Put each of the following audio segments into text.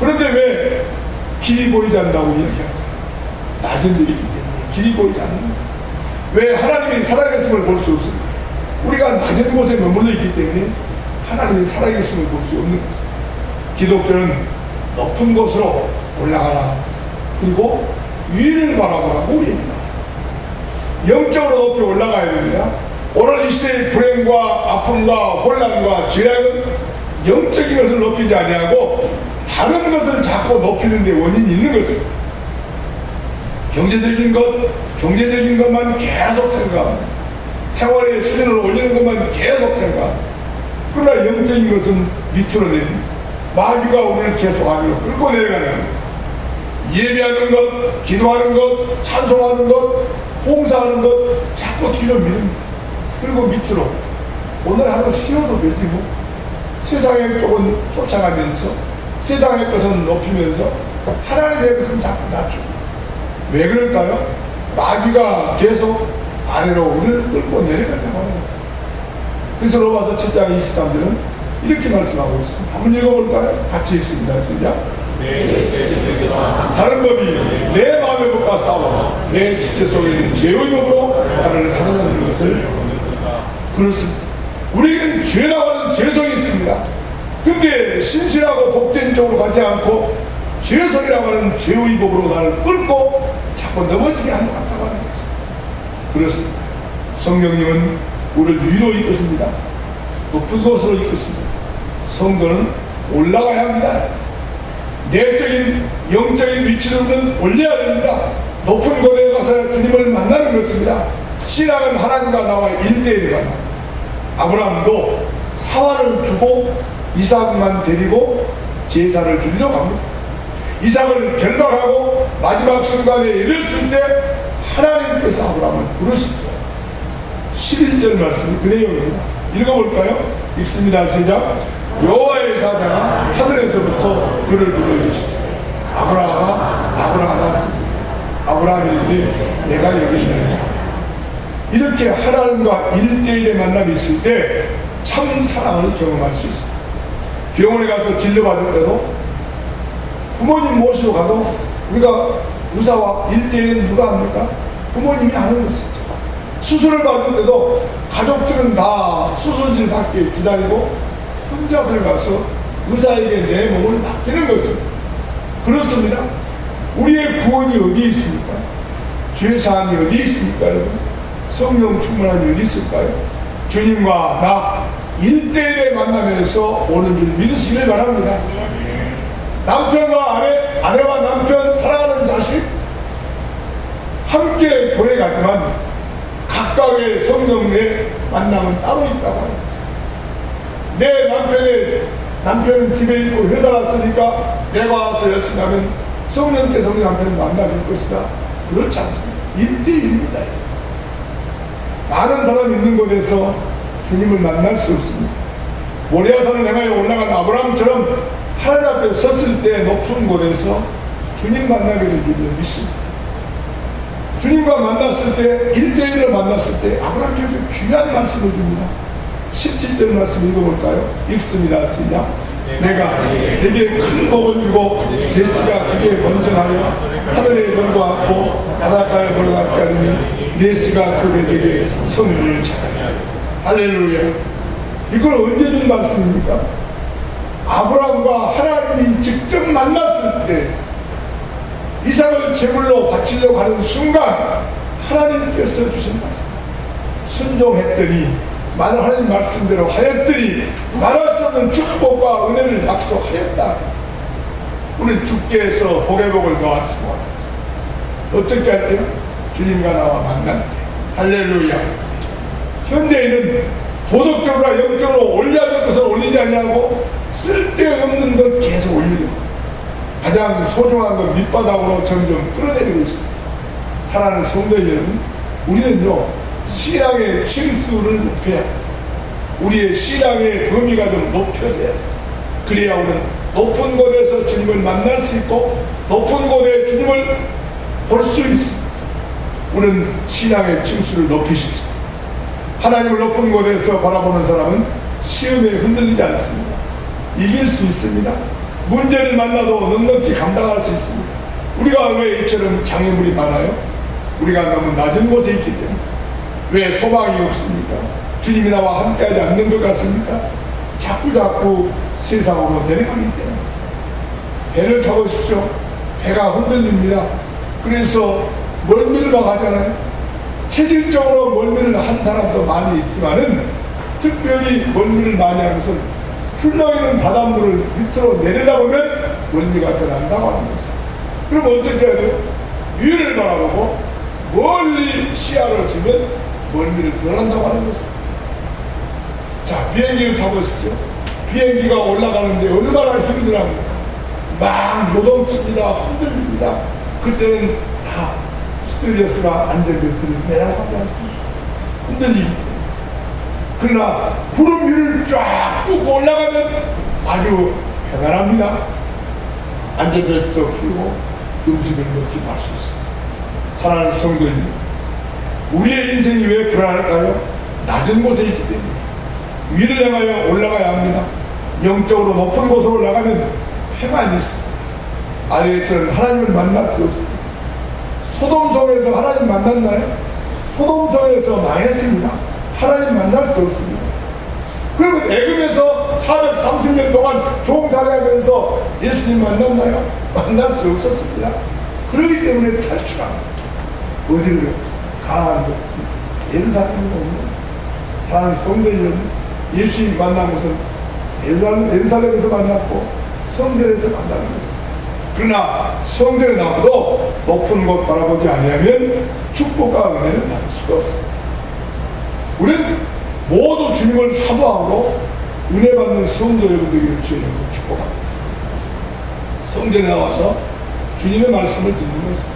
그런데 왜 길이 보이지 않는다고 이야기하는 거예요? 낮은 일이기 때문에 길이 보이지 않는 거죠. 왜 하나님이 살아계심을 볼 수 없습니까? 우리가 낮은 곳에 머물러 있기 때문에 하나님이 살아계심을 볼 수 없는 거죠. 기독교는 높은 곳으로 올라가라. 그리고 위를 바라보라고 우리입니다. 영적으로 높이 올라가야 됩니다. 오늘 이 시대의 불행과 아픔과 혼란과 죄악은 영적인 것을 높이지 아니하고 다른 것을 자꾸 높이는 데 원인이 있는 것입니다. 경제적인 것, 경제적인 것만 계속 생각합니다. 생활의 수준을 올리는 것만 계속 생각합니다. 그러나 영적인 것은 밑으로 내립니다. 마귀가 우리를 계속 아기로 끌고 내려가는 겁니다. 예배하는 것, 기도하는 것, 찬송하는 것, 봉사하는 것 자꾸 뒤로 미릅니다. 그리고 밑으로 오늘 하루 쉬어도 되지 뭐 세상의 쪽은 쫓아가면서 세상의 것은 높이면서 하나님의 것은 자꾸 낮추고 왜 그럴까요? 마귀가 계속 아래로 우리를 끌고 내려가려고 하는 거죠. 그래서 로마서 7장 23절은 이렇게 말씀하고 있습니다. 한번 읽어볼까요? 같이 읽습니다. 시작. 다른 법이 내 마음의 법과 싸워 내 지체 속에 있는 죄의 법으로 나를 사로잡는 것을 그렇습니다. 우리에게는 죄라고 하는 죄성이 있습니다. 근데 신실하고 복된 쪽으로 가지 않고 죄성이라고 하는 죄의 법으로 나를 끌고 자꾸 넘어지게 하는 것 같다고 하는 거죠. 그렇습니다. 성령님은 우리를 위로 이끄십니다. 높은 곳으로 이끄십니다. 성도는 올라가야 합니다. 내적인 영적인 위치로는 올려야 됩니다. 높은 곳에 가서 주님을 만나는 것입니다. 신앙은 하나님과 나와 일대일을 만나. 아브라함도 사활을 두고 이삭만 데리고 제사를 드리러 갑니다. 이삭을 결박하고 마지막 순간에 이랬을 때 하나님께서 아브라함을 부르시죠. 11절 말씀이 그 내용입니다. 읽어볼까요? 읽습니다. 시작. 여호와의 사자가 하늘에서부터 그를 불러주시죠. 아브라함아, 아브라함아, 아브라함이 내가 여기 있느냐. 이렇게 하나님과 일대일의 만남이 있을 때 참 사랑을 경험할 수 있습니다. 병원에 가서 진료 받을 때도 부모님 모시고 가도 우리가 의사와 일대일은 누가 합니까? 부모님이 하는 것이죠. 수술을 받을 때도 가족들은 다 수술실 밖에 기다리고 혼자 들어가서 의사에게 내 몸을 맡기는 것입니다. 그렇습니다. 우리의 구원이 어디에 있습니까? 죄사함이 어디에 있습니까? 성령 충만함이 어디 있을까요? 주님과 나 일대일의 만남에서 오는 줄 믿으시길 바랍니다. 남편과 아내, 아내와 남편, 사랑하는 자식, 함께 교회 가지만 각각의 성령의 만남은 따로 있다고 합니다. 내 남편의 남편은 집에 있고 회사 갔으니까 내가 와서 열심히 하면 성령께서 우리 남편을 만나줄 것이다. 그렇지 않습니다. 일대일입니다. 많은 사람이 있는 곳에서 주님을 만날 수 없습니다. 모리아산을 향하여 올라간 아브라함처럼 하나님 앞에 섰을 때 높은 곳에서 주님 만나게 될 줄을 믿습니다. 주님과 만났을 때, 일대일을 만났을 때 아브라함께서 귀한 말씀을 줍니다. 17절 말씀 읽어볼까요? 읽습니다. 시작. 내가 내게 큰 복을 주고 내 씨가 그게 번성하여 하늘의 별과 같고 바닷가의 별과 같게 하리니 내 씨가 그게 되게 성령을 찾아야 할렐루야. 이걸 언제 준 말씀입니까? 아브라함과 하나님이 직접 만났을 때 이삭을 제물로 바치려고 하는 순간 하나님께서 주신 말씀 순종했더니 만약 하나님 말씀대로 하였더니 말할 수 없는 축복과 은혜를 약속하였다 우리 주께서 복의 복을 없어요. 어떻게 할 때요? 주님과 나와 만날 때 할렐루야 현대에는 도덕적으로 영적으로 올려야 될 것을 올리지 아니하고 쓸데없는 것 계속 올리는. 가장 소중한 건 밑바닥으로 점점 끌어내리고 있습니다. 사랑하는 성도 여러분, 우리는요, 신앙의 층수를 높여야. 우리의 신앙의 범위가 좀 높여져야. 그래야 우리는 높은 곳에서 주님을 만날 수 있고, 높은 곳에 주님을 볼 수 있습니다. 우리는 신앙의 층수를 높이십시오. 하나님을 높은 곳에서 바라보는 사람은 시험에 흔들리지 않습니다. 이길 수 있습니다. 문제를 만나도 넉넉히 감당할 수 있습니다. 우리가 왜 이처럼 장애물이 많아요? 우리가 너무 낮은 곳에 있기 때문에 왜 소망이 없습니까? 주님이 나와 함께하지 않는 것 같습니까? 자꾸 자꾸 세상으로 내려가기 때문에 배를 타보십시오. 배가 흔들립니다. 그래서 멀미를 막 하잖아요. 체질적으로 멀미를 한 사람도 많이 있지만은 특별히 멀미를 많이 하는 것은 흘러있는 바닷물을 밑으로 내리다 보면 멀미가 더 난다고 하는 것입니다. 그럼 어떻게 해야 돼요? 위를 바라보고 멀리 시야를 두면 멀미를 덜 한다고 하는 것입니다. 자, 비행기를 타보십시오. 비행기가 올라가는데 얼마나 힘들합니까? 막 요동칩니다. 흔들립니다. 그때는 다 스튜디오스가 안전벨트를 매라고 하지 않습니까? 흔들리기 때문에. 그러나 구름 위를 쫙 뚫고 올라가면 아주 편안합니다. 안전벨트도 풀고 음식을 먹기도 할 수 있습니다. 사랑하는 성도님, 우리의 인생이 왜 불안할까요? 낮은 곳에 있기 때문에. 위를 향하여 올라가야 합니다. 영적으로 높은 곳으로 올라가면 평안이 있습니다. 아래에서는 하나님을 만날 수 없습니다. 소돔성에서 하나님 만났나요? 소돔성에서 망했습니다. 하나님 만날 수 없습니다. 그리고 애굽에서 430년 동안 종살이하면서 예수님 만났나요? 만날 수 없었습니다. 그렇기 때문에 탈출합니다. 어디를 가나안 예루살렘으로 오는 사랑하는 성도들 예수님 만난 예루살렘- 예루살렘에서 만났고 성전에서 것입니다. 그러나 성전에 나와도 높은 곳 바라보지 아니하면 축복과 은혜는 받을 수가 없습니다. 우리는 모두 주님을 사모하고 은혜 받는 성도 여러분들에게 이름으로 축복합니다. 성전에 나와서 주님의 말씀을 듣는 것입니다.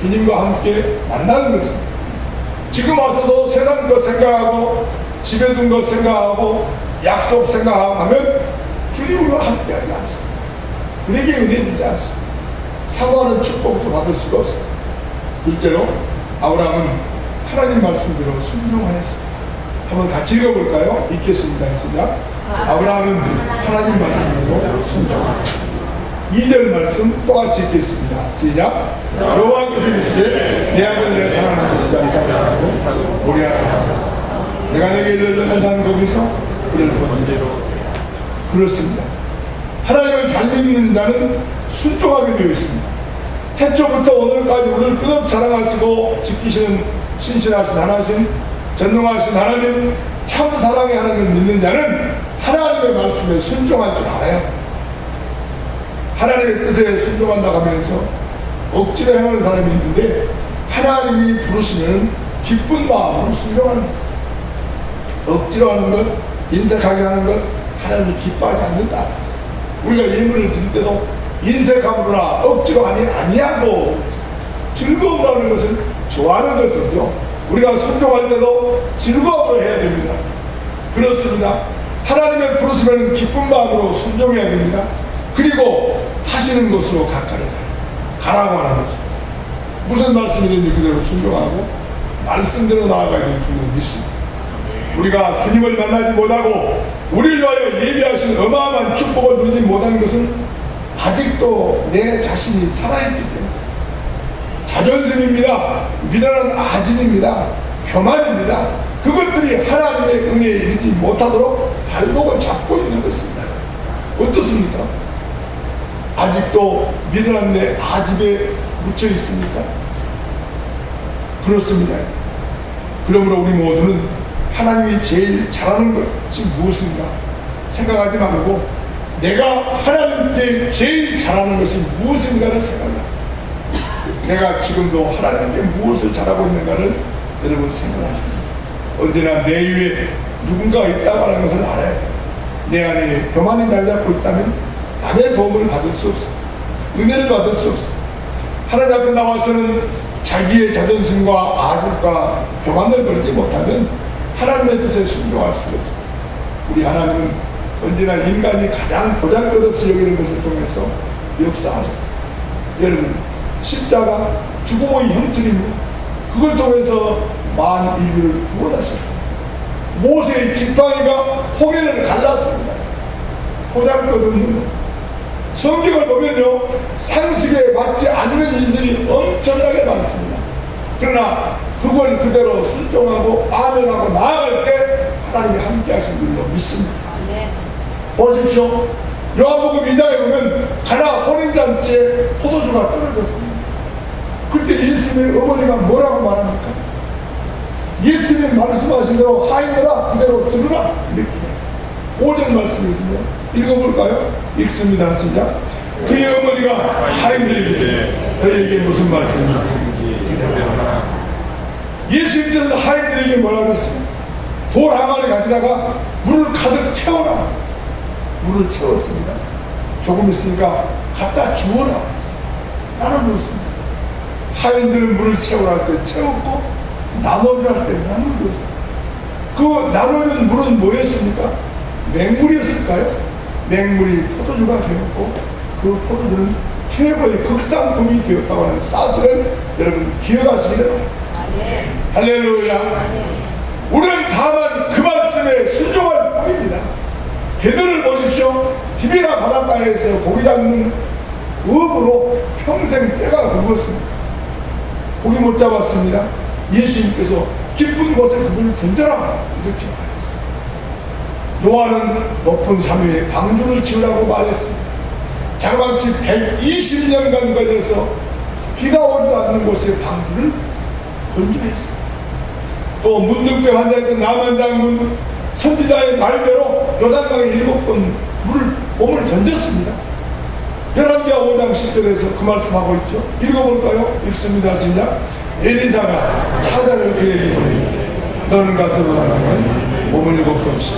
주님과 함께 만나는 것입니다. 지금 와서도 세상 것 생각하고 집에 둔 것 생각하고 약속 생각하면 주님과 함께 하지 않습니다. 우리에게 은혜 주지 않습니다. 사모하는 축복도 받을 수가 없습니다. 둘째로 아브라함은 하나님 말씀대로 순종하였습니다. 한번 같이 읽어볼까요? 읽겠습니다. 시작. 아브라함은 하나님 말씀대로 순종하였습니다. 2절 말씀 똑같이 읽겠습니다. 시작. 여호와께서 이르시되 내 아들 내 사랑하는 자를 사랑하고 우리 아들 내가 내게 일러준 산 거기서 그를 본대로 그렇습니다. 믿는 자는 순종하게 되어 있습니다. 태초부터 오늘까지 우리를 끝없이 사랑하시고 지키시는 신실하신 하나님, 전능하신 하나님, 참 사랑의 하나님을 믿는 자는 하나님의 말씀에 순종할 줄 알아요. 하나님의 뜻에 순종한다고 하면서 억지로 행하는 사람이 있는데 하나님이 부르시면 기쁜 마음으로 순종하는 거죠. 억지로 하는 것, 인색하게 하는 것, 하나님이 기뻐하지 않는다. 우리가 예물을 드릴 때도 인색함으로나 억지로 하니 아니하고 즐거움을 하는 것을 좋아하는 것이죠. 우리가 순종할 때도 즐거움으로 해야 됩니다. 그렇습니다. 하나님의 부르시면 기쁜 마음으로 순종해야 됩니다. 그리고 하시는 것으로 가까이. 가라고 하는 것입니다. 무슨 말씀이든지 그대로 순종하고 말씀대로 나아가야 될 줄로 믿습니다. 우리가 주님을 만나지 못하고 우리를 위하여 예비하신 어마어마한 축복을 누리지 못하는 것은 아직도 내 자신이 살아있기 때문에 자존심입니다. 미련한 아짐입니다. 교만입니다. 그것들이 하나님의 은혜에 이르지 못하도록 발목을 잡고 있는 것입니다. 어떻습니까? 아직도 미련한 내 아집에 묻혀 있습니까? 그렇습니다. 그러므로 우리 모두는 하나님이 제일 잘하는 것이 무엇인가 생각하지 말고 내가 하나님께 제일 잘하는 것이 무엇인가를 생각합니다. 내가 지금도 하나님께 무엇을 잘하고 있는가를 여러분 생각하십시오. 언제나 내 위에 누군가가 있다고 하는 것을 알아야. 내 안에 교만이 날 잡고 있다면 남의 도움을 받을 수 없어. 은혜를 받을 수 없어. 앞에 나와서는 자기의 자존심과 아집과 교만을 버리지 못하면 하나님의 뜻에 순종할 수가 없어. 우리 하나님은 언제나 인간이 가장 보잘것없이 여기는 것을 통해서 역사하셨어요. 여러분, 십자가 죽음의 형틀입니다. 그걸 통해서 만 인류를 구원하셨고 모세의 지팡이가 홍해를 갈랐습니다. 보잘것없는 성경을 보면요 상식에 맞지 않는 일들이 엄청나게 많습니다. 그러나 그걸 그대로 순종하고 아멘하고 나아갈 때 하나님이 함께 하신 줄로 믿습니다. 아멘. 보십시오. 요한복음 2장에 보면 가나 혼인잔치에 포도주가 떨어졌습니다. 그때 예수님의 어머니가 뭐라고 말합니까? 예수님 말씀하신 대로 하인들아 그대로 들으라 이렇게 5절 말씀이거든요. 읽어볼까요? 읽습니다. 시작. 그의 어머니가 하인들에게 그에게 무슨 말씀인지 예수님께서 하인들에게 뭐라 그랬어요? 돌 항아리 가지다가 물을 가득 채워라. 물을 채웠습니다. 조금 있으니까 갖다 주어라. 나는 그렇습니다. 하인들은 물을 채우라 할 때 채웠고 나눠주라 할 때 나눠줬습니다. 그 나눠준 물은 뭐였습니까? 맹물이었을까요? 맹물이 포도주가 되었고 그 포도주는 최고의 극상품이 되었다고 하는 사실을 여러분 기억하시기를 바랍니다. 할렐루야. 우리는 다만 그 말씀에 순종할 뿐입니다. 개들을 보십시오. TV나 바닷가에서 고기 잡는 의업으로 평생 때가 굵었습니다. 고기 못 잡았습니다. 예수님께서 깊은 곳에 그분을 던져라 이렇게 말했습니다. 노아는 높은 산 위에 방주를 지으라고 말했습니다. 자그마치 120년간 걸려서 비가 오지도 않는 곳에 방주를 건조했습니다. 또 문득배 환자였던 남한 장군 선지자의 말대로 요단강에 일곱 번 물을 몸을 던졌습니다. 열왕기하 5장 10절에서 그 말씀하고 있죠. 읽어볼까요? 읽습니다. 시작. 엘리사가 사자를 그에게 보내니 너는 가서 요단강을 몸을 일곱 번 씻어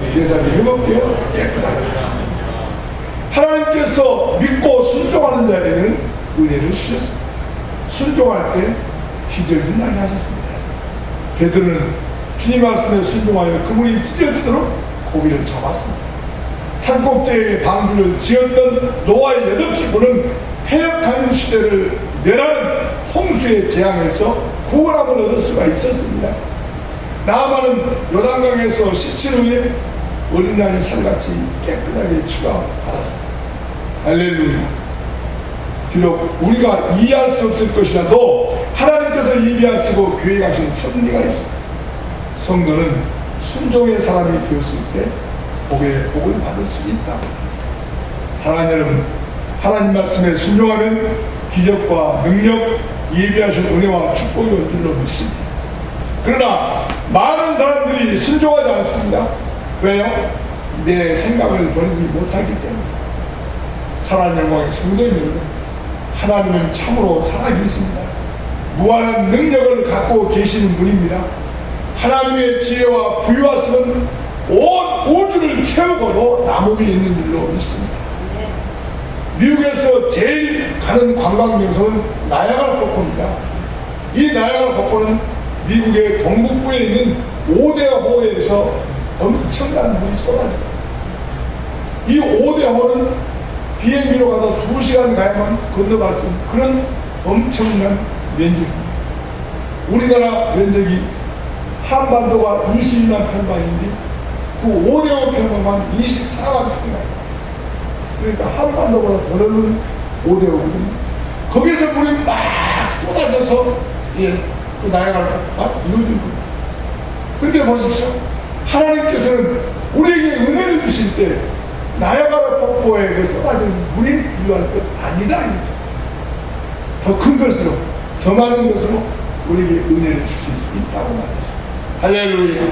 내 일곱 개요 깨끗하게 하나님께서 믿고 순종하는 자에게는 은혜를 주셨습니다. 순종할 때 기절이 많이 하셨습니다. 베드로는 주님 말씀에 순종하여 그물이 찢어지도록 고기를 잡았습니다. 산꼭대기에 방주를 지었던 노아의 여덟 식구는 폐역한 시대를 내라는 홍수의 재앙에서 구원함을 얻을 수가 있었습니다. 나아만은 요단강에서 씻은 후에 어린 양의 살같이 깨끗하게 취하받았습니다. 할렐루야. 비록 우리가 이해할 수 없을 것이라도 하나님께서 예비하시고 계획하신 섭리가 있습니다. 성도는 순종의 사람이 되었을 때 복의 복을 받을 수 있다. 사랑하는 여러분, 하나님 말씀에 순종하면 기적과 능력, 예비하신 은혜와 축복이 올 줄로 믿습니다. 그러나 많은 사람들이 순종하지 않습니다. 왜요? 내 생각을 버리지 못하기 때문에. 사랑하는 영광의 성도님 여러분, 하나님은 참으로 살아계십니다. 무한한 능력을 갖고 계시는 분입니다. 하나님의 지혜와 부유하심은 온 우주를 채우고도 남음이 있는 줄로 믿습니다. 미국에서 제일 가는 관광 명소는 나야가라 폭포입니다. 이 나야가라 폭포는 미국의 동북부에 있는 오대 호에서 엄청난 물이 쏟아집니다. 이 오대 호는 비행기로 가서 두 시간 가야만 건너갈 수 있는 그런 엄청난 면적입니다. 우리나라 면적이 한반도가 21만 평방인데 그 5대호 평방만 24만 평방. 그러니까 한반도보다 더 넓은 5대호거든요. 거기서 물이 막 쏟아져서 예, 그 나야가라 폭포가 이루어진. 근데 보십시오. 하나님께서는 우리에게 은혜를 주실 때 나야가라 폭포에 그 쏟아지는 물이 필요할 것 아니다. 더 큰 것으로, 더 많은 것으로 우리에게 은혜를 주실 수 있다고 말했습니다. 할렐루야.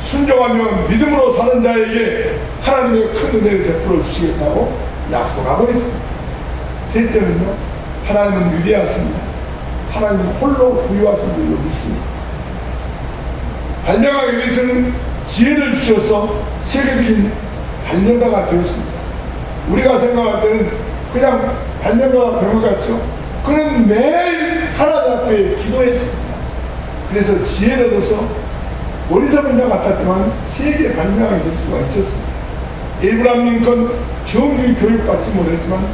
순종하며 믿음으로 사는 자에게 하나님의 큰 은혜를 베풀어 주시겠다고 약속하고 있습니다. 셋째는요, 하나님은 위대하십니다. 하나님은 홀로 부유하신 줄로 믿습니다. 발명하기 위해서는 지혜를 주셔서 세계적인 발명가가 되었습니다. 우리가 생각할 때는 그냥 발명가가 된 것 같죠? 그는 매일 하나님 앞에 기도했습니다. 그래서 지혜를 얻어서 어리석은 자 같았지만 세계 발명하게 될 수가 있었습니다. 에이브람 링컨 정규 교육받지 못했지만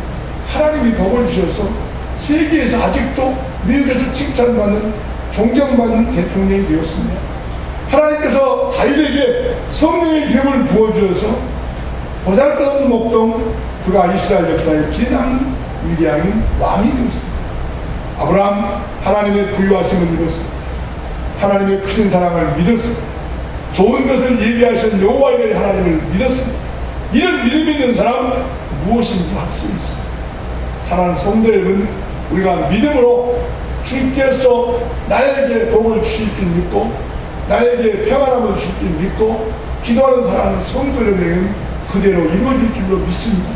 하나님이 복을 주셔서 세계에서 아직도 미국에서 칭찬받는 존경받는 대통령이 되었습니다. 하나님께서 다윗에게 성령의 기름을 부어주어서 보잘것없는 목동 그가 이스라엘 역사에 기대하는 위대한 왕이 되었습니다. 아브라함 하나님의 부유하심을 믿었습니다. 하나님의 크신 사랑을 믿었습니다. 좋은 것을 예비하신 여호와의 하나님을 믿었습니다. 이런 믿음 있는 사람 무엇인지 할 수 있습니다. 사랑하는 성도 여러분, 우리가 믿음으로 주께서 나에게 복을 주실 줄 믿고 나에게 평안함을 주실 줄 믿고 기도하는 사랑하는 성도 여러분에게는 그대로 이루어질 줄로 믿습니다.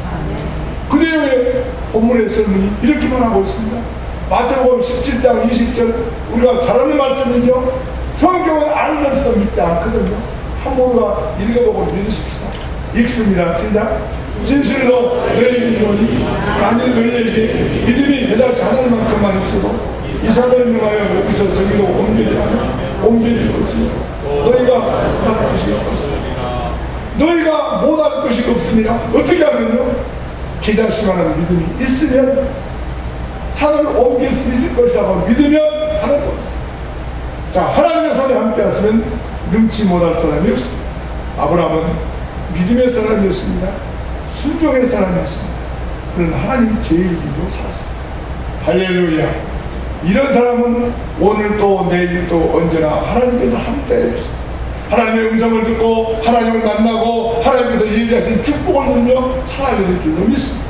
그대로의 본문의 설문이 이렇게만 하고 있습니다. 마태복음 17장 20절 우리가 잘 아는 말씀이죠. 성경을 알면서도 믿지 않거든요. 한 번만 읽어보고 믿으십시다. 읽습니다. 시작. 진실로 너희에게 이르노니 만일 너희에게 믿음이 대다시 하나님만큼만 있어도 이사를 명하여 여기서 저기로 옮기려면 옮길 것이 너희가 못할 것이 없습니다. 너희가 못할 것이 없습니다. 어떻게 하면요? 기자시간하는 믿음이 있으면 산을 옮길 수 있을 것이라고 믿으면 하는 겁니다. 자, 하나님의 손에 함께 하시면 능치 못할 사람이 없습니다. 아브라함은 믿음의 사람이었습니다. 순종의 사람이었습니다. 그는 하나님이 제일 기로 살았습니다. 할렐루야. 이런 사람은 오늘도 내일도 언제나 하나님께서 함께 해주십니다. 하나님의 음성을 듣고 하나님을 만나고 하나님께서 얘기하신 축복을 누리며 살아야 될 줄로 믿습니다.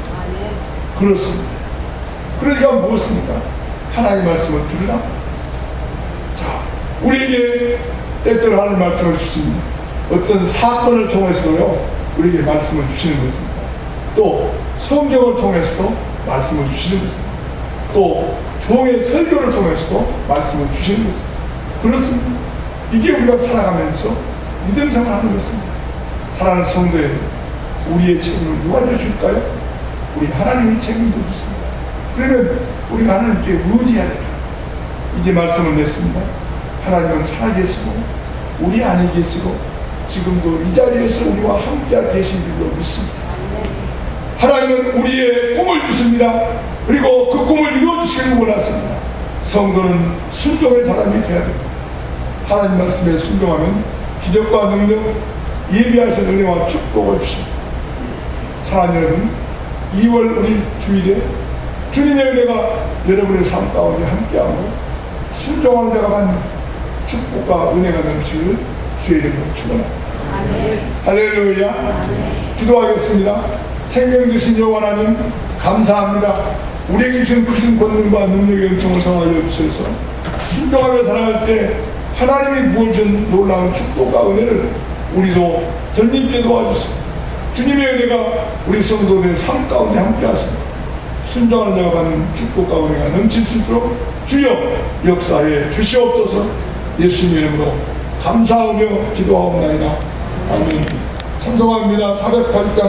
그렇습니다. 그러니까 무엇입니까? 하나님 말씀을 들으라. 자, 우리에게 때때로 하나님 말씀을 주십니다. 어떤 사건을 통해서도요, 우리에게 말씀을 주시는 것입니다. 또 성경을 통해서도 말씀을 주시는 것입니다. 또 종의 설교를 통해서도 말씀을 주시는 것입니다. 그렇습니다. 이게 우리가 살아가면서 믿음 생활하는 것입니다. 사랑하는 성도여 우리의 책임을 누가 져줄까요? 우리 하나님이 책임져 주십니다. 그러면 우리가 하나님께 의지해야 됩니다. 이제 말씀을 냈습니다. 하나님은 살아계시고 우리 안에 계시고 지금도 이 자리에서 우리와 함께 계신 줄로 믿습니다. 하나님은 우리의 꿈을 주십니다. 그리고 그 꿈을 이루어주시기를 원하십니다. 성도는 순종의 사람이 되어야 됩니다. 하나님 말씀에 순종하면 기적과 능력, 예비하신 은혜와 축복을 주십니다. 사랑하는 여러분, 2월 우리 주일에 주님의 은혜가 여러분의 삶 가운데 함께하고 순종하는 자가 받는 축복과 은혜가 넘치기를 주의 이름으로 축원합니다. 할렐루야. 기도하겠습니다. 생명 주신 여호와 하나님 감사합니다. 우리에게 주신 크신 권능과 능력의 은총을 성하여 주셔서 순종하며 살아갈 때 하나님이 부어준 놀라운 축복과 은혜를 우리도 던님께 도와주시고 주님의 은혜가 우리 성도들의 삶 가운데 함께 하십니다. 순종하는 자가 받는 축복과 은혜가 넘칠 수 있도록 주여 역사에 주시옵소서 예수님 이름으로 감사하며 기도하옵나이다. 아멘. 찬송합니다. 408장